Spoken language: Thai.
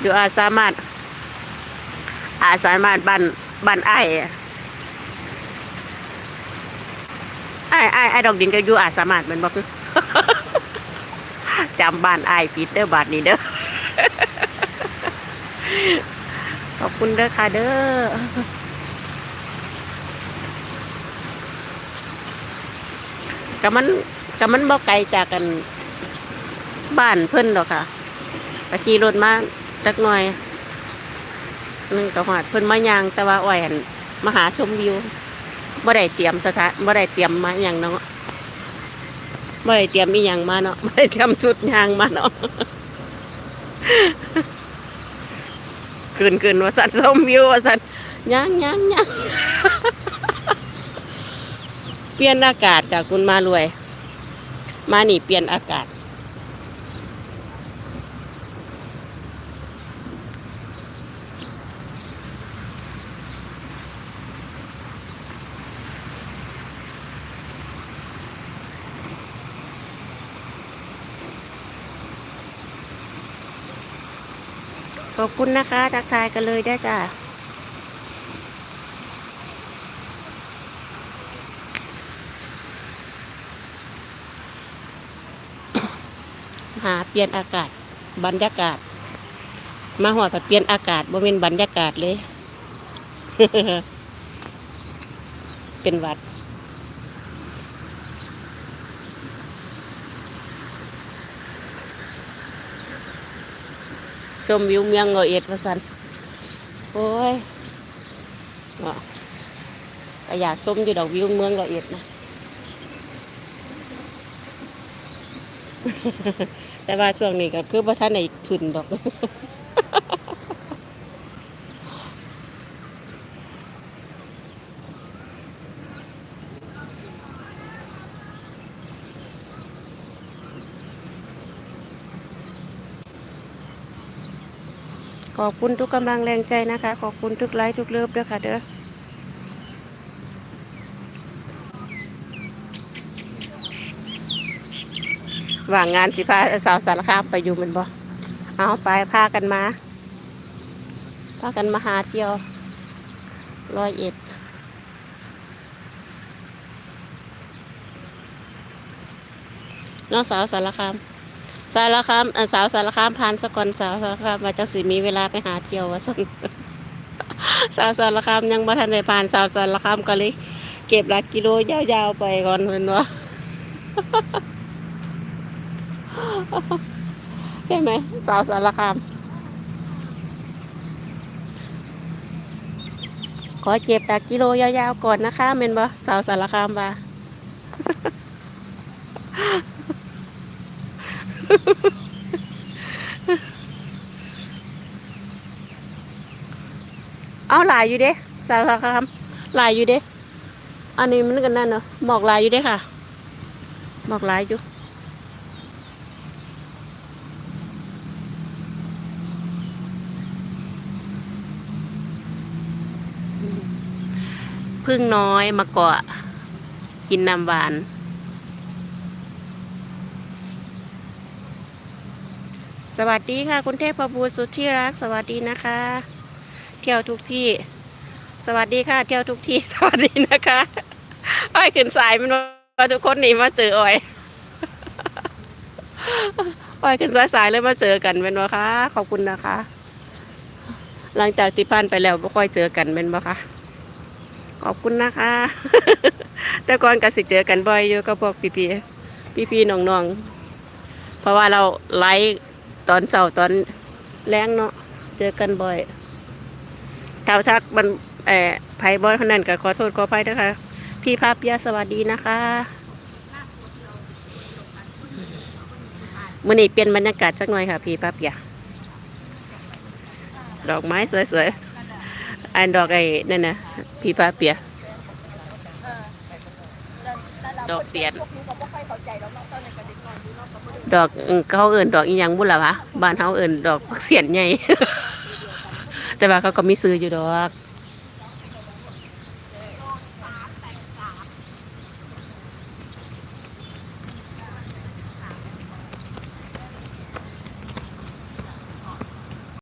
อยู่อาสามารถ อาสามารถบ้านบ้านไอ้ไอ้ไอ้ไอ้ดอกดินก็อยู่อาสามารถมันบอกจำบ้านไอ้ายผิดเด้อบาทนี้เด้อขอบคุณเด้อค่ะเด้อก็มันก็มันบ่ไกลจากกันบ้านเพิ่นดอกค่ะก็ขี่รถมา จักหน่อยนึงก็หอดเพิ่นมายางแต่ว่าอ้อยหันมาหาชมวิวบ่ได้เตรียมสถานบ่ได้เตรียมมาหยังเนาะบ่ได้เตรียมอีหยังมาเนาะบ่ได้เตรียมชุดยางมาเนาะคืนคืนว่าสันชมวิวว่าสันยางยางยางเปลี่ยนอากาศค่ะคุณมารวย มานี่เปลี่ยนอากาศ ขอบคุณนะคะทักทายกันเลยได้จ้าหาเปลี่ยนอากาศบรรยากาศ มาหอดผัดเปลี่ยนอากาศบ่เป็นบรรยากาศเลย เป็นวัด ชมวิวเมืองเงยเอ็ดว่าสันโอ้ยเนาะก็อยากชมอยู่ดอกวิวเมืองเงยเอ็ดนะแต่ว่าช่วงนี้ก็คือพระท่านในขึ้นดอก ขอบคุณทุกกำลังแรงใจนะคะ ขอบคุณทุกไลค์ทุกเลิฟด้วยค่ะเด้อว่างงานสิพาสาวสารคามไปอยู่แมันบ่เอาไปพากันมาพากันมาหาเที่ยวร้อยเอ็ดน้องสาวสารคาม สารคามสาวสารคามผ่านสกอนสาวสารคามมาจักสิมีเวลาไปหาเที่ยววะสันสาวสารคามยังบ่ทันได้ผ่านสาวสารคามก็เลยเก็บหลักกิโลยาวๆไปก่อนเพิ่นว่าใช่ไหมสาวสารคามขอเก็บหลักกิโลยาวๆก่อนนะคะเมนบ่สาวสารคามบ่า เอาหลายอยู่เด้สาวสารคามหลายอยู่เด้ อันนี้มันกันนั่นเนาะหมอกหลายอยู่เด้ค่ะ หมอกหลายอยู่พึ่งน้อยมาเกาะกินน้ำหวาน สวัสดีค่ะ คุณเทพบูตรสุดที่รัก สวัสดีนะคะ เที่ยวทุกที่ สวัสดีค่ะ เที่ยวทุกที่ สวัสดีนะคะอ้อยขึ้นสายมันว่าทุกคนนี่มาเจออ้อยอ้อยขึ้นสายสายเลยมาเจอกันเป็นวะคะขอบคุณนะคะ หลังจากที่ผ่านไปแล้วไม่ค่อยเจอกันเป็นวะคะขอบคุณนะคะ แต่ก่อนก็สิเจอกันบ่อยอยู่กับพวกพี่พี่พี่พี่น้องๆเพราะว่าเราไลฟ์ ตอนเช้าตอนแรงเนาะเจอกันบ่อยถ้าทักมันเอ่อไพ่บอลคนนั้นก็ขอโทษขออภัยด้วยค่ะพี่ภาพยาสวัสดีนะคะมื่อนี้เปลี่ยนบรรยากาศสักหน่อยค่ะ พี่ภาพยาดอกไม้สวยๆอันดอกไอ้นั่นนะพี่ป้าเปีย ดอกเสียนพวกนี้ก็บ่ค่อยเข้าใจแล้วเนาะตอนนี้ก็เด็กน้อยอยู่เนาะก็บ่ได้ดอกอืมเขาเอิ่นดอกอีหยังบุล่ะวะบ้านเขาเอิ่นดอกเสียนใหญ่ แต่ว่าเขาก็มีซื้ออยู่ดอก